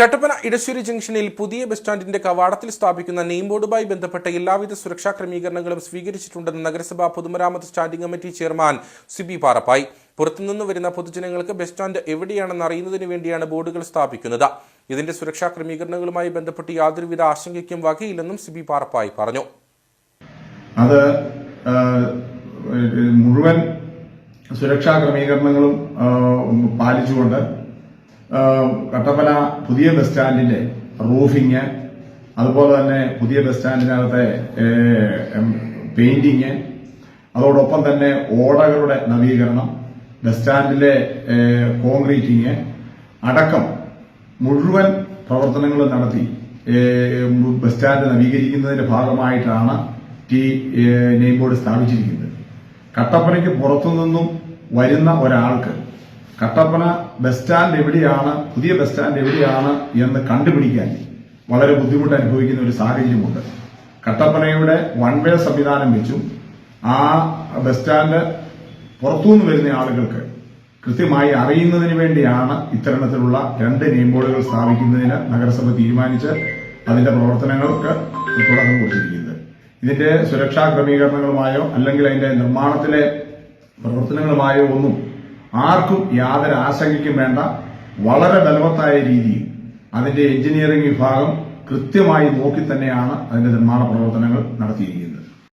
കട്ടപ്പന ഇടശ്ശേരി ജംഗ്ഷനിൽ പുതിയ ബസ് സ്റ്റാൻഡിന്റെ കവാടത്തിൽ സ്ഥാപിക്കുന്ന നെയിം ബോർഡുമായി ബന്ധപ്പെട്ട എല്ലാവിധ സുരക്ഷാ ക്രമീകരണങ്ങളും സ്വീകരിച്ചിട്ടുണ്ടെന്ന് നഗരസഭാ പൊതുമരാമത്ത് standing committee chairman Siby Parappayi. പുറത്തുനിന്ന് വരുന്ന പൊതുജനങ്ങൾക്ക് ബസ് സ്റ്റാൻഡ് എവിടെയാണെന്ന് അറിയുന്നതിന് വേണ്ടിയാണ് ബോർഡുകൾ സ്ഥാപിക്കുന്നത്. ഇതിന്റെ സുരക്ഷാ ക്രമീകരണങ്ങളുമായി ബന്ധപ്പെട്ട് യാതൊരുവിധ ആശങ്കയ്ക്കും വകയില്ലെന്നും സിബി പാറപ്പായി പറഞ്ഞു. അത് മുഴുവൻ സുരക്ഷാ ക്രമീകരണങ്ങളും പാലിച്ചുകൊണ്ട് കട്ടപ്പന പുതിയ ബസ് സ്റ്റാൻഡിന്റെ റൂഫിങ് അതുപോലെ തന്നെ പുതിയ ബസ് സ്റ്റാൻഡിനകത്തെ പെയിന്റിങ് അതോടൊപ്പം തന്നെ ഓടകളുടെ നവീകരണം ബസ് സ്റ്റാൻഡിലെ കോൺക്രീറ്റിങ് അടക്കം മുഴുവൻ പ്രവർത്തനങ്ങളും നടത്തി ബസ് സ്റ്റാൻഡ് നവീകരിക്കുന്നതിന്റെ ഭാഗമായിട്ടാണ് ടി നെയിം ബോർഡ് സ്ഥാപിച്ചിരിക്കുന്നത്. കട്ടപ്പനയ്ക്ക് പുറത്തുനിന്നും വരുന്ന ഒരാൾക്ക് കട്ടപ്പന ബസ് സ്റ്റാൻഡ് എവിടെയാണ് പുതിയ ബസ് സ്റ്റാൻഡ് എവിടെയാണ് എന്ന് കണ്ടുപിടിക്കാൻ വളരെ ബുദ്ധിമുട്ട് അനുഭവിക്കുന്ന ഒരു സാഹചര്യമുണ്ട്. കട്ടപ്പനയുടെ വൺ വേ സംവിധാനം വെച്ചും ആ ബസ് സ്റ്റാൻഡ് പുറത്തുനിന്ന് വരുന്ന ആളുകൾക്ക് കൃത്യമായി അറിയുന്നതിന് വേണ്ടിയാണ് ഇത്തരത്തിലുള്ള രണ്ട് നെയിം ബോർഡുകൾ സ്ഥാപിക്കുന്നതിന് നഗരസഭ തീരുമാനിച്ച് അതിന്റെ പ്രവർത്തനങ്ങൾക്ക് തുടക്കം കുറിച്ചിരിക്കുന്നത്. ഇതിന്റെ സുരക്ഷാ ക്രമീകരണങ്ങളുമായോ അല്ലെങ്കിൽ അതിന്റെ നിർമ്മാണത്തിലെ പ്രവർത്തനങ്ങളുമായോ ഒന്നും ആർക്കും യാതൊരു ആശങ്കയ്ക്കും വേണ്ട വളരെ ബലവത്തായ രീതിയിൽ അതിന്റെ എഞ്ചിനീയറിംഗ് വിഭാഗം കൃത്യമായി നോക്കി തന്നെയാണ് അതിന്റെ നിർമ്മാണ പ്രവർത്തനങ്ങൾ നടത്തിയിരിക്കുന്നത്.